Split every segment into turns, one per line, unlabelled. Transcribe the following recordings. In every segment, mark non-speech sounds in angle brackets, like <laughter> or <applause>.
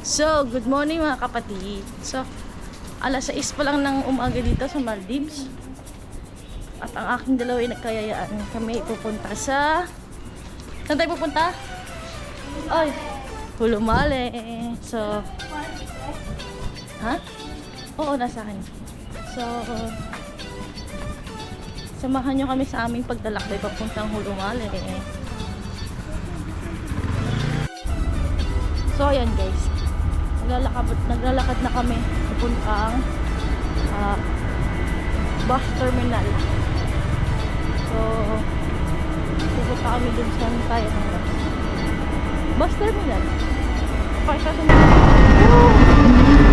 So, good morning mga kapatid. So, alas 6 pa lang ng umaga dito sa Maldives. At ang aking dalawa ay nagkayayaan kami pupunta sa... Saan tayo pupunta? Ay, Hulumale. So, ha? Oo, nasa akin. So, samahan nyo kami sa aming pagdalakbay papuntang Hulumale. So, ayan guys. Naglalakad, naglalakad na kami papuntang ah, bus terminal. So, pupunta kami dun sa tayo ng bus. Bus terminal. Pakita sa.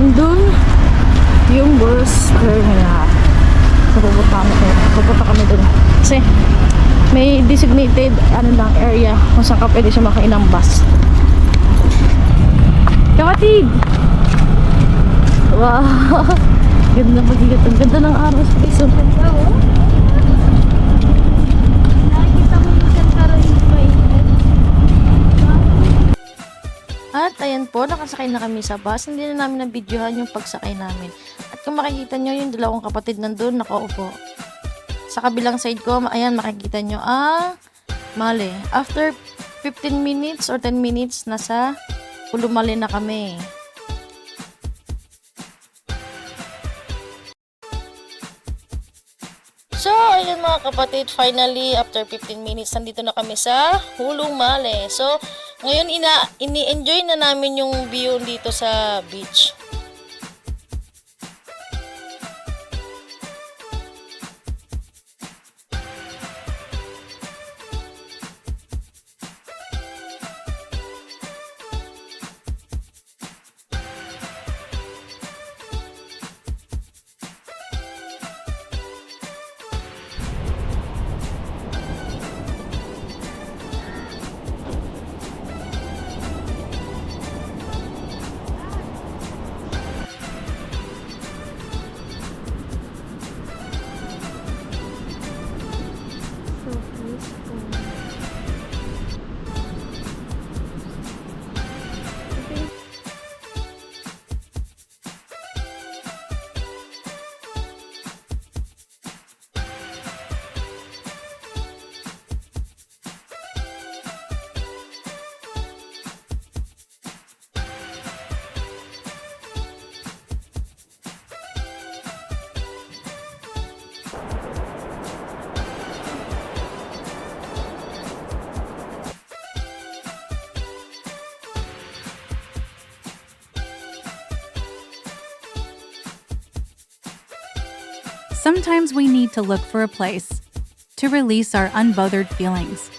Nandun yung bus terminal. So, pupunta kami, pupunta kami dun. Kasi, may designated ano lang area kung saan ka pwede siya makain ng bus. Kapatid! Wow! <laughs> Ganda magigat. Ang ganda ng araw sa Quezon.
Nakikita
ayan po, nakasakay na kami sa bus. Hindi na namin nabidyohan yung pagsakay namin. At kung makikita nyo, yung dalawang kapatid nandun, nakaupo. Sa kabilang side ko, ayan, makikita nyo ang mali. After 15 minutes or 10 minutes, nasa Ulumali na kami. So, ayun mga kapatid, finally, after 15 minutes, nandito na kami sa Hulong. So, ngayon, ina, ini-enjoy na namin yung view dito sa beach.
Sometimes we need to look for a place to release our unbothered feelings.